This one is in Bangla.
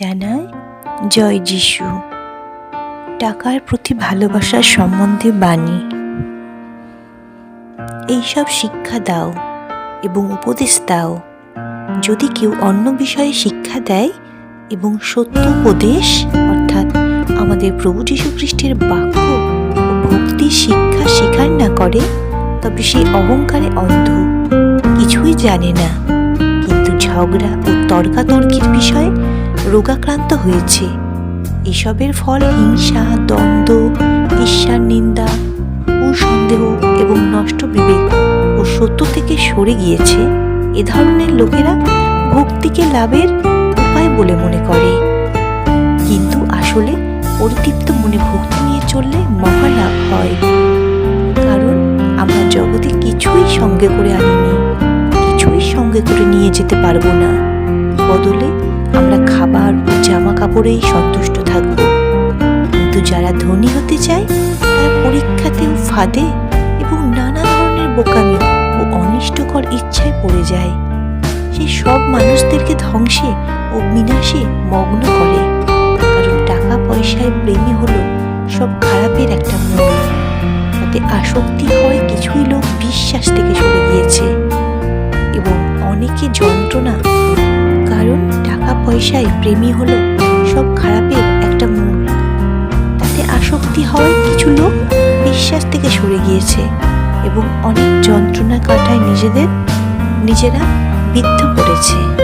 জানায় জয় যিশু। টাকার প্রতি ভালোবাসার সম্বন্ধে বাণী। এইসব শিক্ষা দাও এবং উপদেশ দাও। যদি কেউ অন্য বিষয়ে শিক্ষা দেয় এবং সত্য উপদেশ, অর্থাৎ আমাদের প্রভু যীশু খ্রিস্টের বাক্য ও ভক্তির শিক্ষা স্বীকার না করে, তবে সেই অহংকারে অন্ধ। কিছুই জানে না। কিন্তু ঝগড়া ও তর্কাতর্কির বিষয়ে রোগাক্রান্ত হয়েছে। এসবের ফল হিংসা, দ্বন্দ্ব ঈর্ষার নিন্দা কুসন্দেহ এবং নষ্ট বিবেক ও সত্য থেকে সরে গিয়েছে এ ধরনের লোকেরা ভক্তিকে লাভের উপায় বলে মনে করে। কিন্তু আসলে পরিতৃপ্ত মনে ভক্তি নিয়ে চললে মহালাভ হয়। কারণ আমরা জগতে কিছুই সঙ্গে করে আনিনি, কিছুই সঙ্গে করে নিয়ে যেতে পারব না। বদলে কাপড়েই সন্তুষ্ট থাকব। কিন্তু যারা ধনী হতে চায়, তারা পরীক্ষাতেও ফাঁদে এবং নানা ধরনের বোকামি ও অনিষ্টকর ইচ্ছায় পড়ে যায়। সে সব মানুষদেরকে ধ্বংসে ও বিনাশে মগ্ন করে। কারণ টাকা পয়সায় প্রেমী হলো সব খারাপের একটা মূল তাতে আসক্তি হয় কিছুই লোক বিশ্বাস থেকে সরে গিয়েছে। এবং অনেকে যন্ত্রণা, কারণ টাকা পয়সায় প্রেমী হলো সব খারাপের একটা মূল তাতে আসক্তি হওয়ায় কিছু লোক বিশ্বাস থেকে সরে গিয়েছে এবং অনেক যন্ত্রণা কাটায় নিজেদের, নিজেরা বিদ্ধ করেছে।